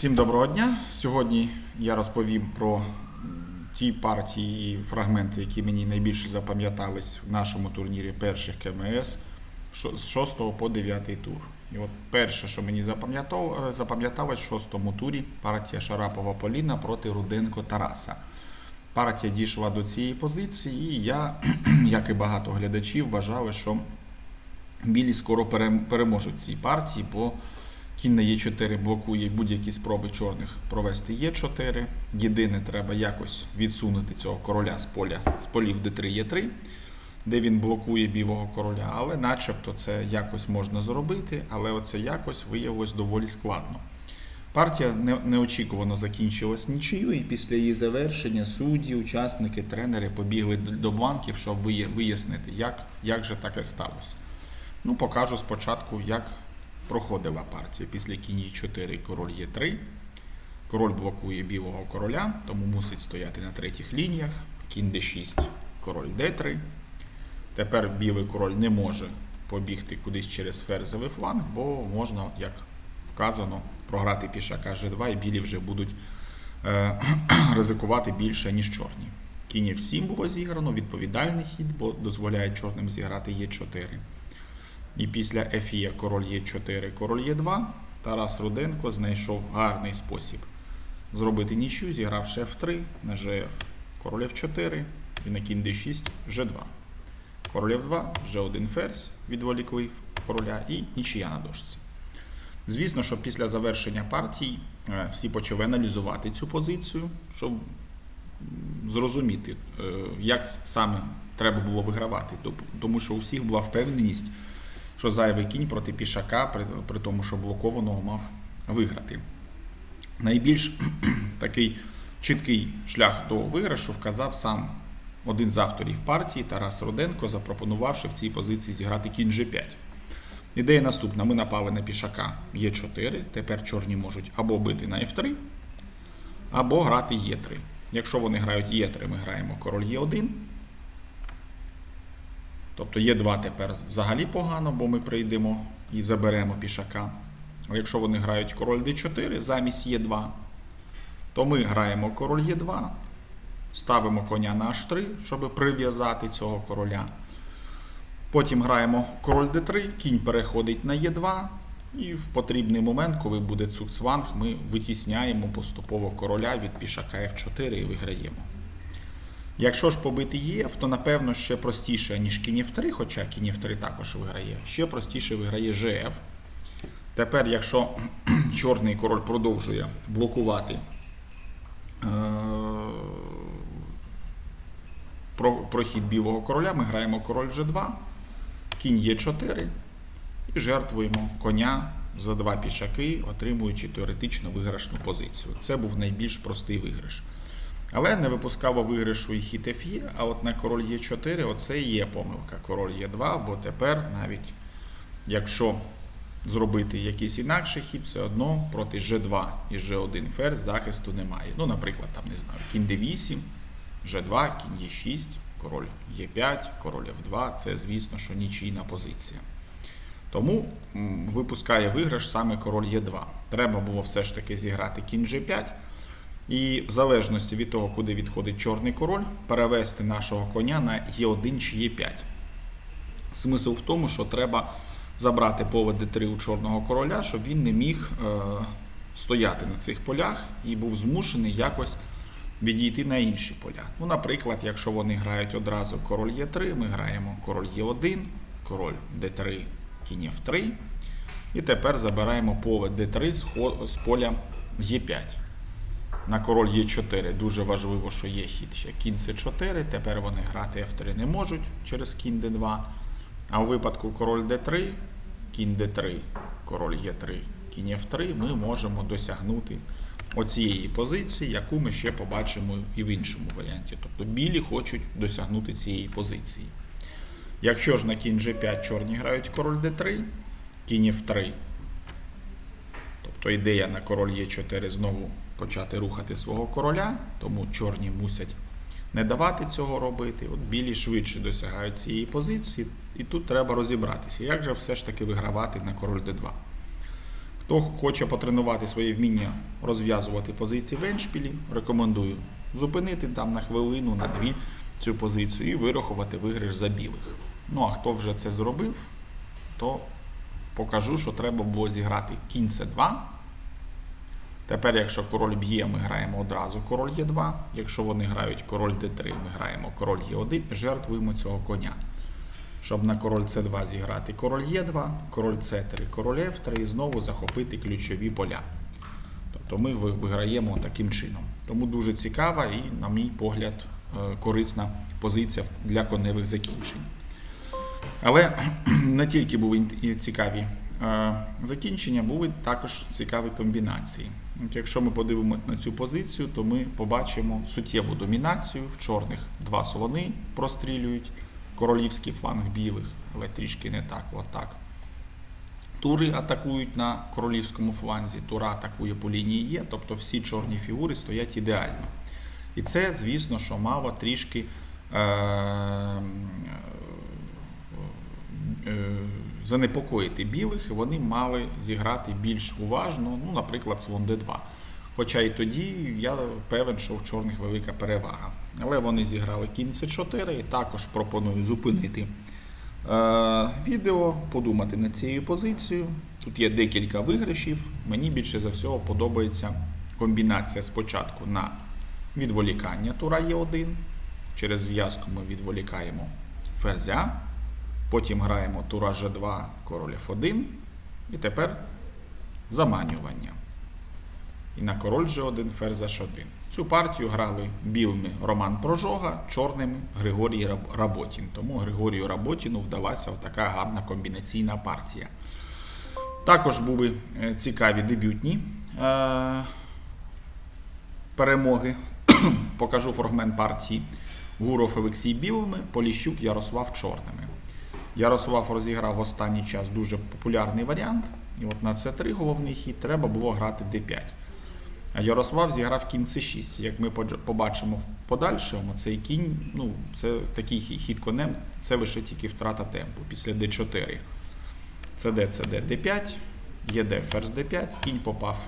Всім доброго дня. Сьогодні я розповім про ті партії і фрагменти, які мені найбільше запам'ятались в нашому турнірі перших КМС з 6 по 9 тур. І от перше, що мені запам'яталось в шостому турі, партія Шарапова Поліна проти Руденко Тараса. Партія дійшла до цієї позиції, і я, як і багато глядачів, вважали, що білі скоро переможуть цій партії, бо кінь на Е4 блокує будь-які спроби чорних провести Е4. Єдине, треба якось відсунути цього короля з поля з полів Д3 Е3, де він блокує білого короля. Але начебто це якось можна зробити, але оце якось виявилось доволі складно. Партія не- неочікувано закінчилась нічию, і після її завершення судді, учасники, тренери побігли до бланків, щоб вияснити, як, як же таке сталося. Ну, покажу спочатку, як проходила партія. Після кінь 4 король є 3 Король блокує білого короля, тому мусить стояти на третіх лініях. Кінь d6, король d3. Тепер білий король не може побігти кудись через ферзовий фланг, бо можна, як вказано, програти пішака g2, і білі вже будуть е, ризикувати більше, ніж чорні. Кінь f7 було зіграно, відповідальний хід, бо дозволяє чорним зіграти Е4. І після Ф'є король Е4, король Е2. Тарас Руденко знайшов гарний спосіб зробити нічю, зігравши F3 на GF, король F4 і на кінь D6 G2. Король F2, G1 ферзь відволікли короля і нічия на дошці. Звісно, що після завершення партій е, всі почали аналізувати цю позицію, щоб зрозуміти, е, як саме треба було вигравати. Тому що у всіх була впевненість, що зайвий кінь проти пішака, при, при тому, що блокованого мав виграти. Найбільш такий чіткий шлях до виграшу вказав сам один з авторів партії Тарас Руденко, запропонувавши в цій позиції зіграти кінь G5. Ідея наступна: ми напали на пішака Е4. Тепер чорні можуть або бити на F3, або грати Е3. Якщо вони грають Е3, ми граємо король Е1. Тобто Е2 тепер взагалі погано, бо ми прийдемо і заберемо пішака. А якщо вони грають король d4 замість Е2, то ми граємо король Е2, ставимо коня на H3, щоб прив'язати цього короля. Потім граємо король d3, кінь переходить на Е2, і в потрібний момент, коли буде цукцванг, ми витісняємо поступово короля від пішака F4 і виграємо. Якщо ж побити ЄФ, то напевно ще простіше, ніж кінь F3, хоча кінь F3 також виграє. Ще простіше виграє ЖФ. Тепер, якщо чорний король продовжує блокувати е- прохід білого короля, ми граємо король G2, кінь Е4 і жертвуємо коня за два пішаки, отримуючи теоретично виграшну позицію. Це був найбільш простий виграш. Але не випускало виграшу і хід Ф'є, а от на король Е4 оце і є помилка. Король Е2, бо тепер навіть якщо зробити якийсь інакший хід, все одно проти G2 і G1 ферзь захисту немає. Ну, наприклад, там не знаю, кінь D8, G2, кінь Е6, король Е5, король F2 це, звісно, що нічийна позиція. Тому випускає виграш саме король Е2. Треба було все ж таки зіграти кінь G5. І в залежності від того, куди відходить чорний король, перевести нашого коня на Е1 чи Е5. Смисл в тому, що треба забрати поле d3 у чорного короля, щоб він не міг е, стояти на цих полях і був змушений якось відійти на інші поля. Ну, наприклад, якщо вони грають одразу король Е3, ми граємо король Е1, король d3, кінь F3. І тепер забираємо поле d3 з, з поля Е5 на король Е4 дуже важливо, що є хід ще кінь С4. Тепер вони грати F3 не можуть через кінь d2. А у випадку король d3, кінь d3, король Е3, кінь F3 ми можемо досягнути оцієї позиції, яку ми ще побачимо і в іншому варіанті. Тобто білі хочуть досягнути цієї позиції. Якщо ж на кінь G5 чорні грають король d3, кінь F3, Тобто ідея на король Е4 знову почати рухати свого короля, тому чорні мусять не давати цього робити. От білі швидше досягають цієї позиції, і тут треба розібратися, як же все ж таки вигравати на король d2. Хто хоче потренувати своє вміння розв'язувати позиції в еншпілі, рекомендую зупинити там на хвилину, на дві цю позицію і вирахувати виграш за білих. Ну а хто вже це зробив, то покажу, що треба було зіграти кінь С2. Тепер, якщо король б'є, ми граємо одразу король Е2. Якщо вони грають король Д3, ми граємо король Е1, жертвуємо цього коня. Щоб на король С2 зіграти король Е2, король С3, король Ф3 і знову захопити ключові поля. Тобто ми виграємо таким чином. Тому дуже цікава і, на мій погляд, е, корисна позиція для коневих закінчень. Але не тільки ін- цікаві закінчення, були також цікаві комбінації. От якщо ми подивимося на цю позицію, то ми побачимо суттєву домінацію. В чорних два слони прострілюють королівський фланг білих, але трішки не так. Отак. Тури атакують на королівському фланзі, тура атакує по лінії Є, тобто всі чорні фігури стоять ідеально. І це, звісно, що мало трішки е, е, е, занепокоїти білих, і вони мали зіграти більш уважно, ну, наприклад, слон d2. Хоча і тоді я певен, що в чорних велика перевага. Але вони зіграли кінь c4 і також пропоную зупинити е, відео, подумати над цією позицією. Тут є декілька виграшів. Мені більше за всього подобається комбінація спочатку на відволікання тура Е1. Через зв'язку ми відволікаємо ферзя. Потім граємо тура G2, король F1. І тепер заманювання. І на король G1, ферзь H1. Цю партію грали білими Роман Прожога, чорними Григорій Работін. Тому Григорію Работіну вдалася така гарна комбінаційна партія. Також були е, цікаві дебютні е, перемоги. Покажу фрагмент партії Гуров Олексій білими, Поліщук Ярослав чорними. Ярослав розіграв останній час дуже популярний варіант. І от на це 3 головний хід треба було грати d5. А Ярослав зіграв кінь c6. Як ми побачимо в подальшому, цей кінь, ну, це такий хід конем, це лише тільки втрата темпу після d4. CD, CD, d5, єд ферзь d5, кінь попав.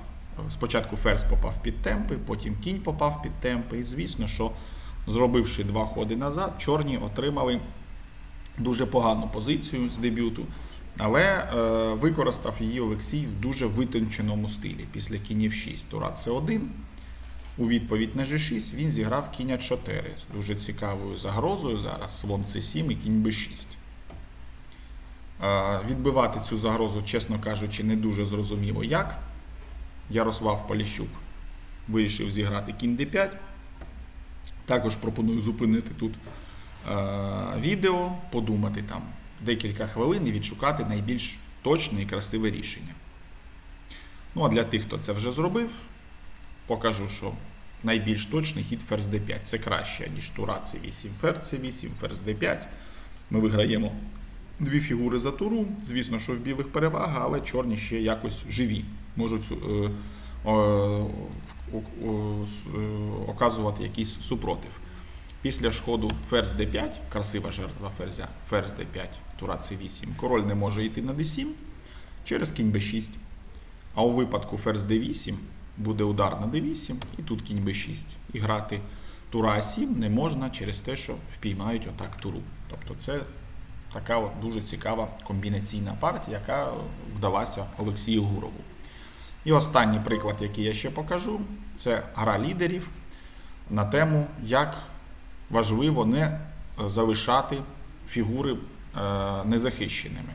Спочатку ферзь попав під темпи, потім кінь попав під темпи. І звісно, що зробивши два ходи назад, чорні отримали дуже погану позицію з дебюту, але е, використав її Олексій в дуже витонченому стилі. Після кінів 6 тура С1. У відповідь на G6 він зіграв кінь 4 з дуже цікавою загрозою. Зараз слон С7 і кінь Б6. Е, Відбивати цю загрозу, чесно кажучи, не дуже зрозуміло як. Ярослав Поліщук вирішив зіграти кінь d5. Також пропоную зупинити тут відео, подумати там декілька хвилин і відшукати найбільш точне і красиве рішення. Ну а для тих, хто це вже зробив, покажу, що найбільш точний хід ферзь d5. Це краще, ніж тура c8, ферзь c8, ферзь d5. Ми виграємо дві фігури за туру. Звісно, що в білих перевага, але чорні ще якось живі. Можуть е, е, е, оказувати якийсь супротив. Після ж ходу ферзь d5, красива жертва ферзя, ферзь d5, тура c8. Король не може йти на d7 через кінь b6. А у випадку ферзь d8 буде удар на d8 і тут кінь b6. І грати тура a7 не можна через те, що впіймають отак туру. Тобто це така от дуже цікава комбінаційна партія, яка вдалася Олексію Гурову. І останній приклад, який я ще покажу, це гра лідерів на тему, як важливо не е, залишати фігури е, незахищеними.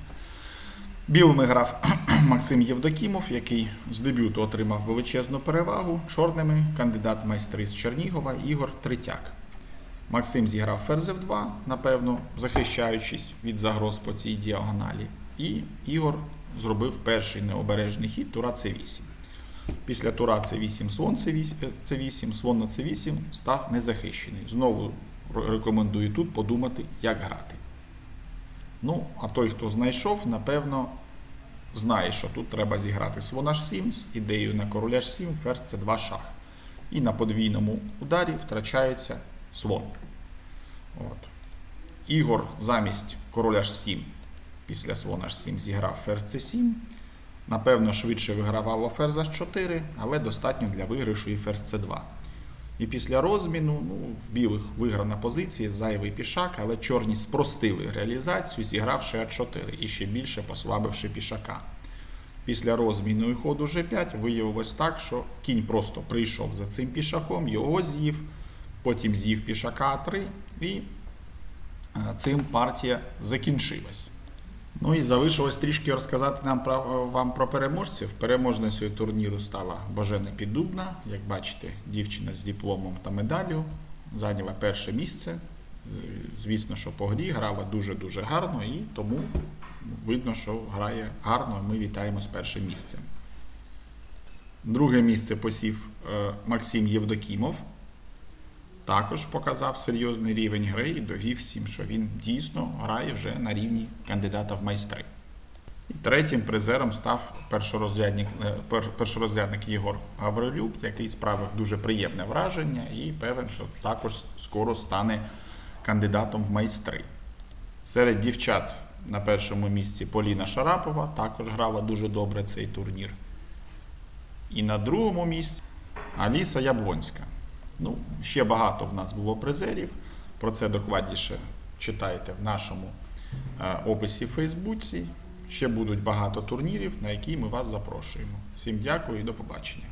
Білими грав Максим Євдокімов, який з дебюту отримав величезну перевагу. Чорними кандидат в майстри з Чернігова Ігор Третяк. Максим зіграв ферзь F2, напевно, захищаючись від загроз по цій діагоналі. І Ігор зробив перший необережний хід тура c8. Після тура c8 слон c8, е, c8, слон на c8 став незахищений. Знову рекомендую тут подумати, як грати. Ну, а той, хто знайшов, напевно, знає, що тут треба зіграти слон h7 з ідеєю на король h7, ферзь c2 шах. І на подвійному ударі втрачається слон. От. Ігор замість король h7 після слон h7 зіграв ферзь c7. Напевно, швидше вигравав ферзь 4, але достатньо для виграшу і ферзь С2. І після розміну ну, в білих виграна позиція, зайвий пішак, але чорні спростили реалізацію, зігравши А4 і ще більше послабивши пішака. Після розміну і ходу G5 виявилось так, що кінь просто прийшов за цим пішаком, його з'їв, потім з'їв пішака А3, і е, цим партія закінчилась. Ну і залишилось трішки розказати нам про, вам про переможців. Переможницею турніру стала Божена Піддубна. Як бачите, дівчина з дипломом та медаллю зайняла перше місце. Звісно, що по грі грала дуже-дуже гарно, і тому видно, що грає гарно. Ми вітаємо з першим місцем. Друге місце посів е, Максим Євдокімов. Також показав серйозний рівень гри і довів всім, що він дійсно грає вже на рівні кандидата в майстри. І третім призером став першорозрядник, е, першорозрядник Єгор Гаврилюк, який справив дуже приємне враження і певен, що також скоро стане кандидатом в майстри. Серед дівчат на першому місці Поліна Шарапова також грала дуже добре цей турнір. І на другому місці Аліса Яблонська. Ну, ще багато в нас було призерів. Про це докладніше читайте в нашому е, описі в Фейсбуці. Ще будуть багато турнірів, на які ми вас запрошуємо. Всім дякую і до побачення.